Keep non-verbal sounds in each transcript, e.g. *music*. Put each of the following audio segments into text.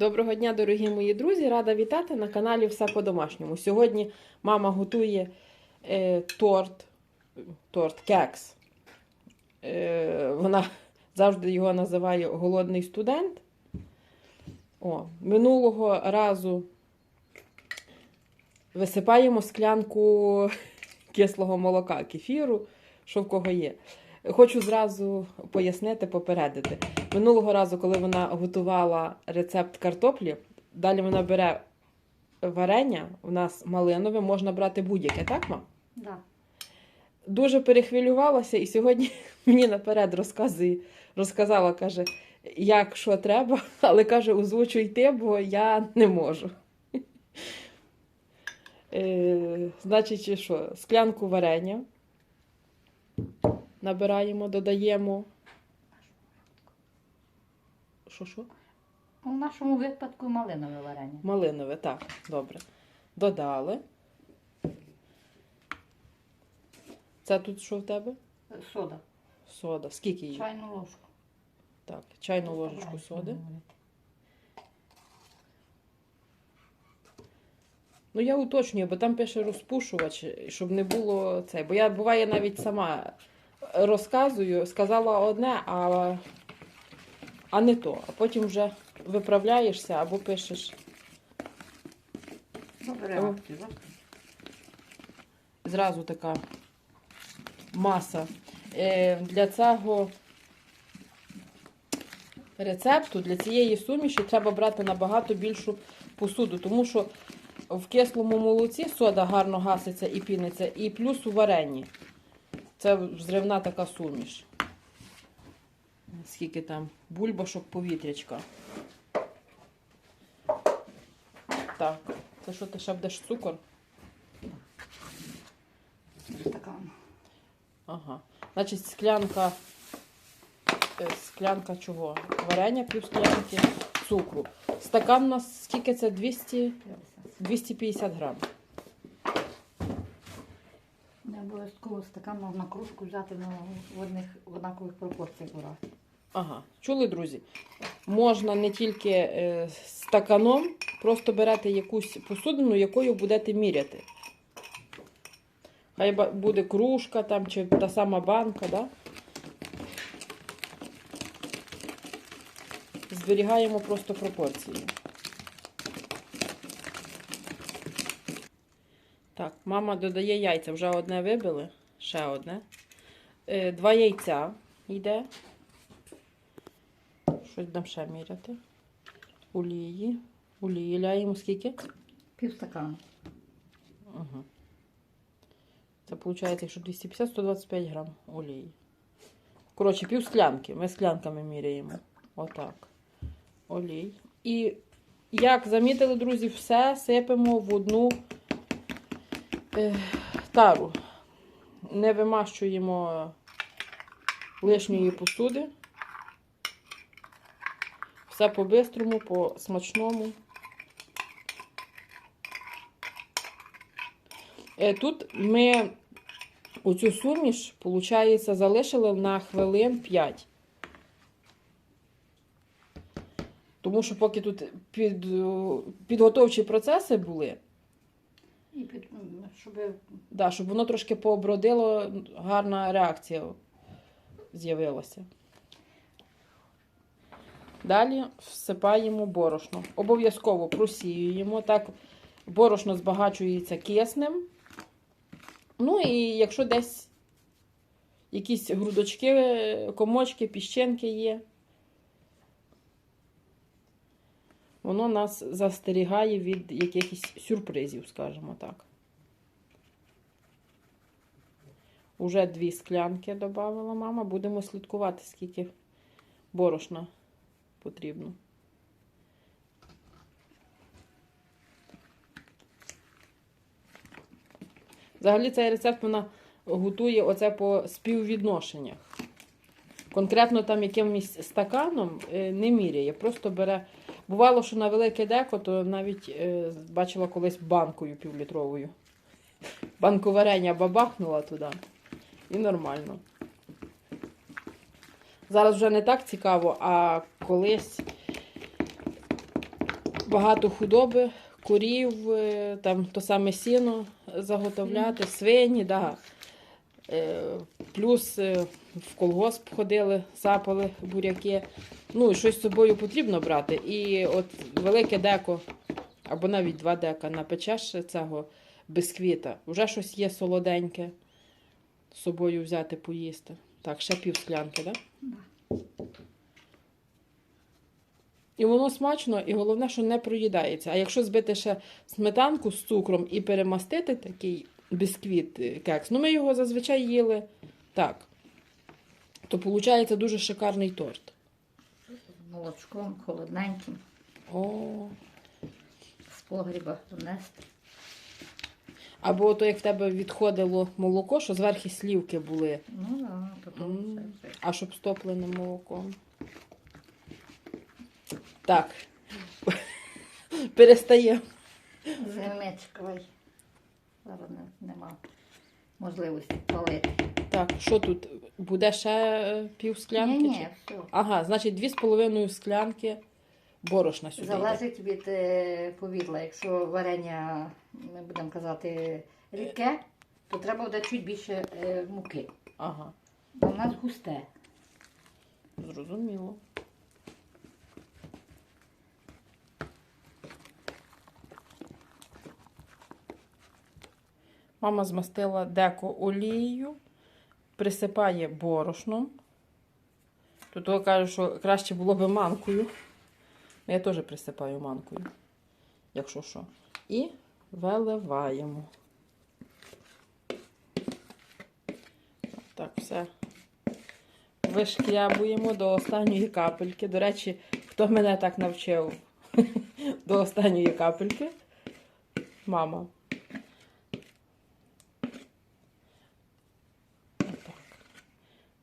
Доброго дня, дорогі мої друзі! Рада вітати на каналі Все по-домашньому. Сьогодні мама готує е, торт, торт кекс. Е, вона завжди його називає голодний студент. О, минулого разу висипаємо склянку кислого молока, кефіру, що в кого є. Хочу зразу пояснити, попередити. Минулого разу, коли вона готувала рецепт картоплі, далі вона бере варення, у нас малинове, можна брати будь-яке, так, мам? Да. Дуже перехвилювалася і сьогодні *laughs* мені наперед розказує, розказала, каже, як що треба, *laughs* але каже, озвучуй ти, бо я не можу. *laughs* Е, значить, що, склянку варення набираємо, додаємо. Що, що? У нашому випадку малинове варення. Малинове, так, добре. Додали. Це тут що в тебе? Сода. Сода. Скільки її? Чайну ложку. Так, чайну ложечку соди. Ну, я уточнюю, бо там пише розпушувач, щоб не було це. Бо я буває навіть сама розказую, сказала одне, а, а не то. А потім вже виправляєшся або пишеш. Добре. Зразу така маса. Е, для цього рецепту, для цієї суміші треба брати набагато більшу посуду, тому що в кислому молоці сода гарно гаситься і піниться, і плюс у варенні. Це взривна така суміш. Скільки там бульбашок повітрячка. Так, це що ти ще будеш цукор? Стакан. Ага. Значить, склянка. е, Склянка чого? Варення, пів склянки цукру. Стакан у нас скільки це? 200, 250 грам. Не обов'язково стакан можна кружку взяти ну, в одних в однакових пропорціях брати. Ага. Чули, друзі? Можна не тільки е, стаканом, просто берете якусь посудину, якою будете міряти. Хай буде кружка там, чи та сама банка, да? Зберігаємо просто пропорції. Так, мама додає яйця. Вже одне вибили, ще одне. Е, Два яйця йде. Щось там ще міряти. Олії. Олії ляємо скільки? Пів стакану. Угу. Це виходить, якщо 250-125 грам олії. Коротше, пів склянки. Ми склянками міряємо. Отак. Олій. І як замітили, друзі, все сипемо в одну тару. Не вимащуємо лишньої посуди. Все по-бистрому, по-смачному. Е, Тут ми оцю суміш, виходить, залишили на хвилин 5. Тому що поки тут під, підготовчі процеси були, І під, щоб да, щоб воно трошки пообродило, гарна реакція з'явилася. Далі всипаємо борошно. Обов'язково просіюємо. Так борошно збагачується киснем. Ну і якщо десь якісь грудочки, комочки, піщинки є, воно нас застерігає від якихось сюрпризів, скажімо так. Уже дві склянки додала мама. Будемо слідкувати, скільки борошна потрібно. Взагалі цей рецепт вона готує оце по співвідношеннях. Конкретно там якимось стаканом е, не міряє, просто бере. Бувало, що на велике деко, то навіть е, бачила колись банкою півлітровою. Банку варення бабахнула туди. І нормально. Зараз вже не так цікаво, а колись багато худоби, курів, е, там то саме сіно заготовляти, свині, да. Е, Плюс е, в колгосп ходили, сапали буряки. Ну, щось з собою потрібно брати. І от велике деко, або навіть два дека напечеш цього бисквіта. Вже щось є солоденьке з собою взяти поїсти. Так, ще пів склянки, так? Да. І воно смачно, і головне, що не проїдається. А якщо збити ще сметанку з цукром і перемастити такий бісквіт е, кекс, ну ми його зазвичай їли так, то виходить дуже шикарний торт. Молочком холодненьким, О, з погріба донести. або то як в тебе відходило молоко, що зверху слівки були, Ну, да, потім М. все, все. а щоб з топленим молоком. Так. *laughs* Перестаємо. Земечковий. Зараз не- нема можливості палити. Так, що тут? Буде ще е, пів склянки? Ні, чи- ні, все. Ага, значить, дві з половиною склянки борошна сюди. йде. Залежить від е, повідла. Якщо варення, ми будемо казати, рідке, то треба буде чуть більше е, муки. Ага, А в нас густе. зрозуміло. Мама змастила деко олією, присипає борошном. Тут я кажу, що краще було би манкою. Я теж присипаю манкою, якщо що. І виливаємо. Так, все. Вишкрябуємо до останньої капельки. До речі, хто мене так навчив *laughs* до останньої капельки? Мама.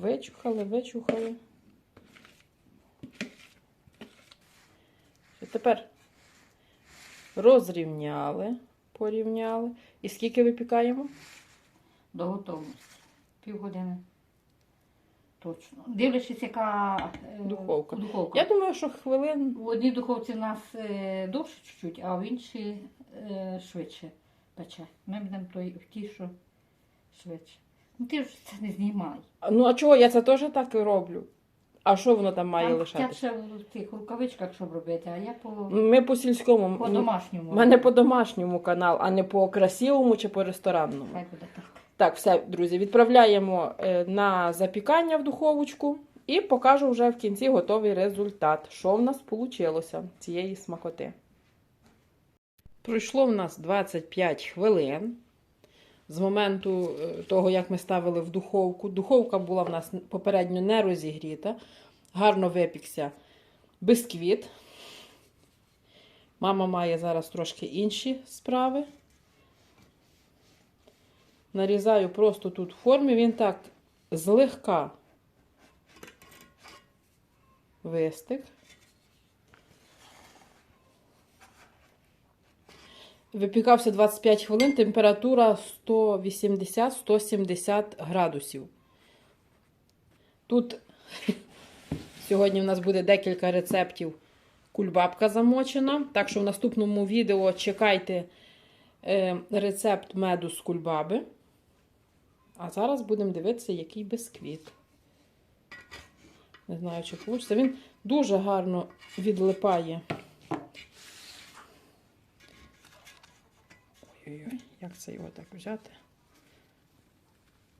Вичухали, вичухали. І тепер розрівняли, порівняли. І скільки випікаємо? До готовності. Півгодини. Точно. Дивлячись, яка е, Духовка. духовка. Я думаю, що хвилин В одній духовці в нас е, довше чуть-чуть, а в іншій е, швидше пече. Ми будемо той в тій, що швидше. Ну ти ж це не знімай. Ну, а чого? Я це теж так і роблю. А що воно там має Там лишатися? хоча б ще в цих рукавичках, щоб робити, а я по, Ми по сільському. по У домашньому. мене по домашньому канал, а не по красивому чи по ресторанному. Хай буде так. Так, все, друзі, відправляємо е, на запікання в духовочку і покажу вже в кінці готовий результат, що в нас вийшло цієї смакоти. Пройшло в нас 25 хвилин з моменту е, того, як ми ставили в духовку. Духовка була в нас попередньо не розігріта. Гарно випікся бисквіт. Мама має зараз трошки інші справи. Нарізаю просто тут в формі, він так злегка вистик. Випікався 25 хвилин, температура 180-170 градусів. Тут *laughs* сьогодні в нас буде декілька рецептів. Кульбабка замочена. Так що в наступному відео чекайте е, рецепт меду з кульбаби. А зараз будемо дивитися, який бисквіт. Не знаю, чи вийде. Він дуже гарно відлипає. Ой-ой-ой, як це його так взяти?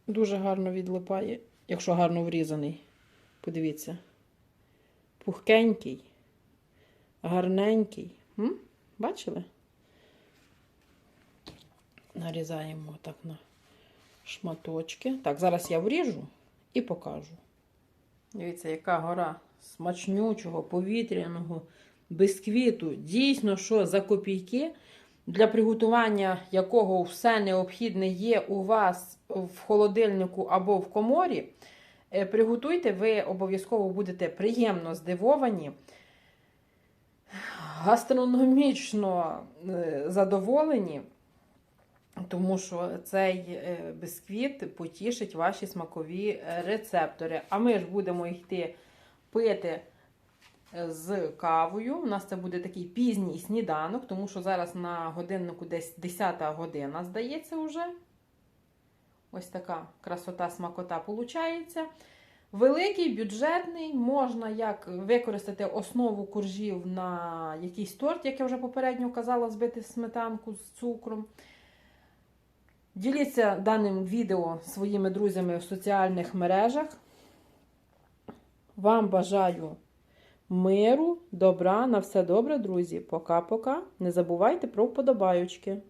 Дуже гарно відлипає, якщо гарно врізаний. Подивіться. Пухкенький, гарненький. М? Бачили? Нарізаємо так на шматочки. Так, зараз я вріжу і покажу. Дивіться, яка гора смачнючого, повітряного бисквіту. Дійсно, що за копійки, для приготування якого все необхідне є у вас в холодильнику або в коморі. Е, Приготуйте, ви обов'язково будете приємно здивовані, гастрономічно е, задоволені. Тому що цей е, бисквіт потішить ваші смакові рецептори. А ми ж будемо йти пити з кавою. У нас це буде такий пізній сніданок, тому що зараз на годиннику десь 10 година, здається, вже. Ось така красота, смакота виходить. Великий, бюджетний, можна як використати основу коржів на якийсь торт, як я вже попередньо казала, збити сметанку з цукром. Діліться даним відео своїми друзями в соціальних мережах. Вам бажаю миру, добра, на все добре, друзі. Пока-пока. Не забувайте про вподобаючки.